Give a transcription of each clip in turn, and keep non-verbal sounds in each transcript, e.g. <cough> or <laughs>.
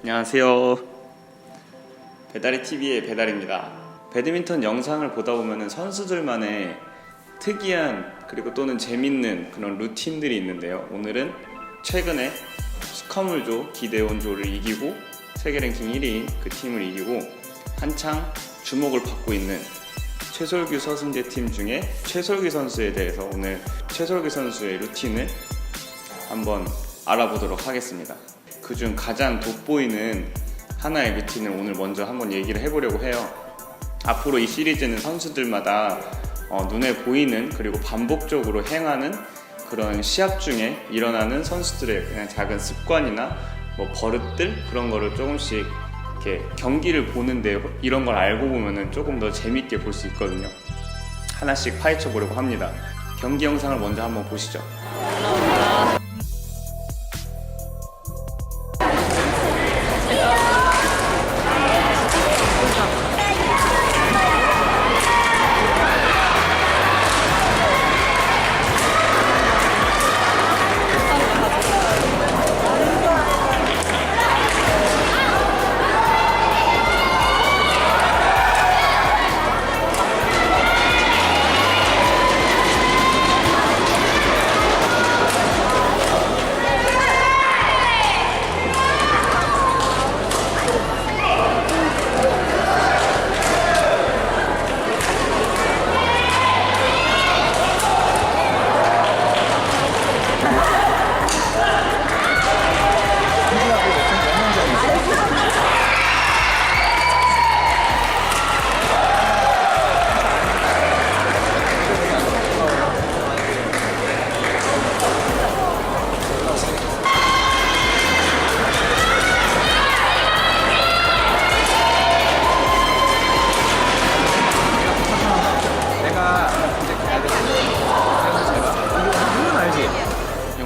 안녕하세요. 배달의 TV의 배달입니다. 배드민턴 영상을 보다 보면 선수들만의 특이한 그리고 또는 재밌는 그런 루틴들이 있는데요. 오늘은 최근에 스커물조 기대온조를 이기고 세계 랭킹 1위인 그 팀을 이기고 한창 주목을 받고 있는 최솔규 서승재 팀 중에 최솔규 선수에 대해서 오늘 최솔규 선수의 루틴을 한번 알아보도록 하겠습니다. 그중 가장 돋보이는 하나의 루틴을 오늘 먼저 한번 얘기를 해보려고 해요. 앞으로 이 시리즈는 선수들마다 어, 눈에 보이는 그리고 반복적으로 행하는 그런 시합 중에 일어나는 선수들의 그냥 작은 습관이나 뭐 버릇들 그런 거를 조금씩 이렇게 경기를 보는데 이런 걸 알고 보면은 조금 더 재밌게 볼 수 있거든요. 하나씩 파헤쳐 보려고 합니다. 경기 영상을 먼저 한번 보시죠.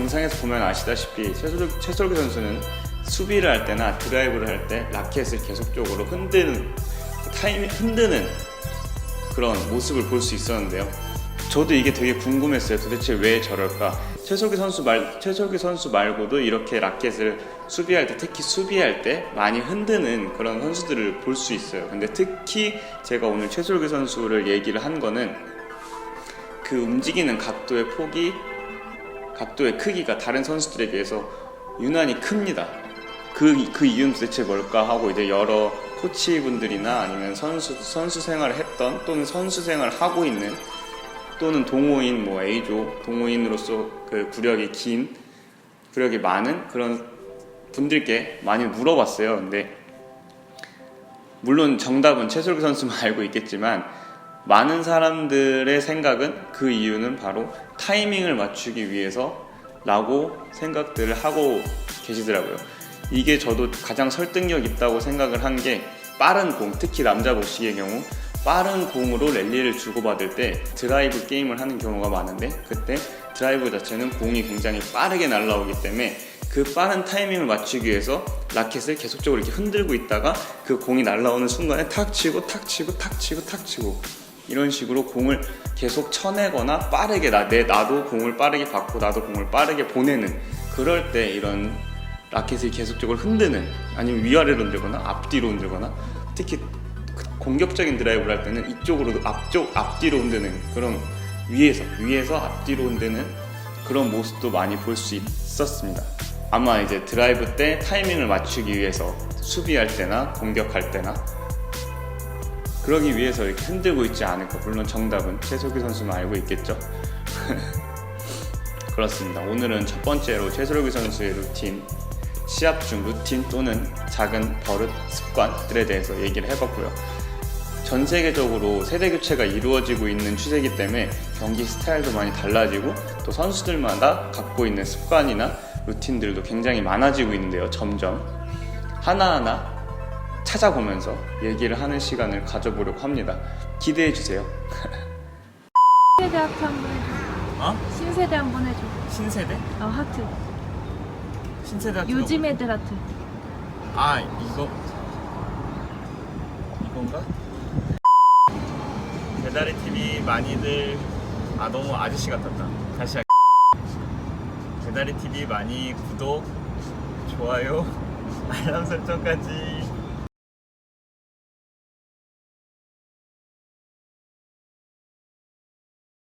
영상에서 보면 아시다시피 최솔, 최솔규 선수는 수비를 할 때나 드라이브를 할 때 라켓을 계속적으로 흔드는 타임 흔드는 그런 모습을 볼 수 있었는데요. 저도 이게 되게 궁금했어요. 도대체 왜 저럴까? 최솔규 선수 말 최솔규 선수 말고도 이렇게 라켓을 수비할 때 특히 수비할 때 많이 흔드는 그런 선수들을 볼 수 있어요. 근데 특히 제가 오늘 최솔규 선수를 얘기를 한 거는 그 움직이는 각도의 폭이 각도의 크기가 다른 선수들에 비해서 유난히 큽니다. 그, 그 이유는 도대체 뭘까 하고 이제 여러 코치분들이나 아니면 선수, 선수 생활을 했던 또는 선수 생활을 하고 있는 또는 동호인 뭐 A조 동호인으로서 그 구력이 긴 구력이 많은 그런 분들께 많이 물어봤어요. 근데 물론 정답은 최솔규 선수만 <laughs> 알고 있겠지만 많은 사람들의 생각은 그 이유는 바로 타이밍을 맞추기 위해서라고 생각들을 하고 계시더라고요. 이게 저도 가장 설득력 있다고 생각을 한 게 빠른 공, 특히 남자 복식의 경우 빠른 공으로 랠리를 주고받을 때 드라이브 게임을 하는 경우가 많은데 그때 드라이브 자체는 공이 굉장히 빠르게 날아오기 때문에 그 빠른 타이밍을 맞추기 위해서 라켓을 계속적으로 이렇게 흔들고 있다가 그 공이 날아오는 순간에 탁 치고 탁 치고 탁 치고 탁 치고 이런 식으로 공을 계속 쳐내거나 빠르게 나, 내 나도 공을 빠르게 받고 나도 공을 빠르게 보내는 그럴 때 이런 라켓을 계속적으로 흔드는 아니면 위아래로 흔들거나 앞뒤로 흔들거나 특히 그 공격적인 드라이브를 할 때는 이쪽으로 앞쪽 앞뒤로 흔드는 그런 위에서 위에서 앞뒤로 흔드는 그런 모습도 많이 볼 수 있었습니다. 아마 이제 드라이브 때 타이밍을 맞추기 위해서 수비할 때나 공격할 때나 그러기 위해서 이렇게 흔들고 있지 않을까. 물론 정답은 최석규 선수만 알고 있겠죠. <laughs> 그렇습니다. 오늘은 첫 번째로 최석규 선수의 루틴, 시합 중 루틴 또는 작은 버릇, 습관들에 대해서 얘기를 해봤고요. 전 세계적으로 세대 교체가 이루어지고 있는 추세이기 때문에 경기 스타일도 많이 달라지고 또 선수들마다 갖고 있는 습관이나 루틴들도 굉장히 많아지고 있는데요. 점점 하나하나 찾아보면서 얘기를 하는 시간을 가져보려고 합니다. 기대해 주세요. 신세대 하트 한번 해줘. 어? 신세대 한번 해줘. 신세대? 어, 하트. 신세대 요즘 애들 하트. 아 이거 이건가? 배달의 TV 많이들 아 너무 아저씨 같았다. 다시 할. 배달의 TV 많이 구독 좋아요 <laughs> 알람 설정까지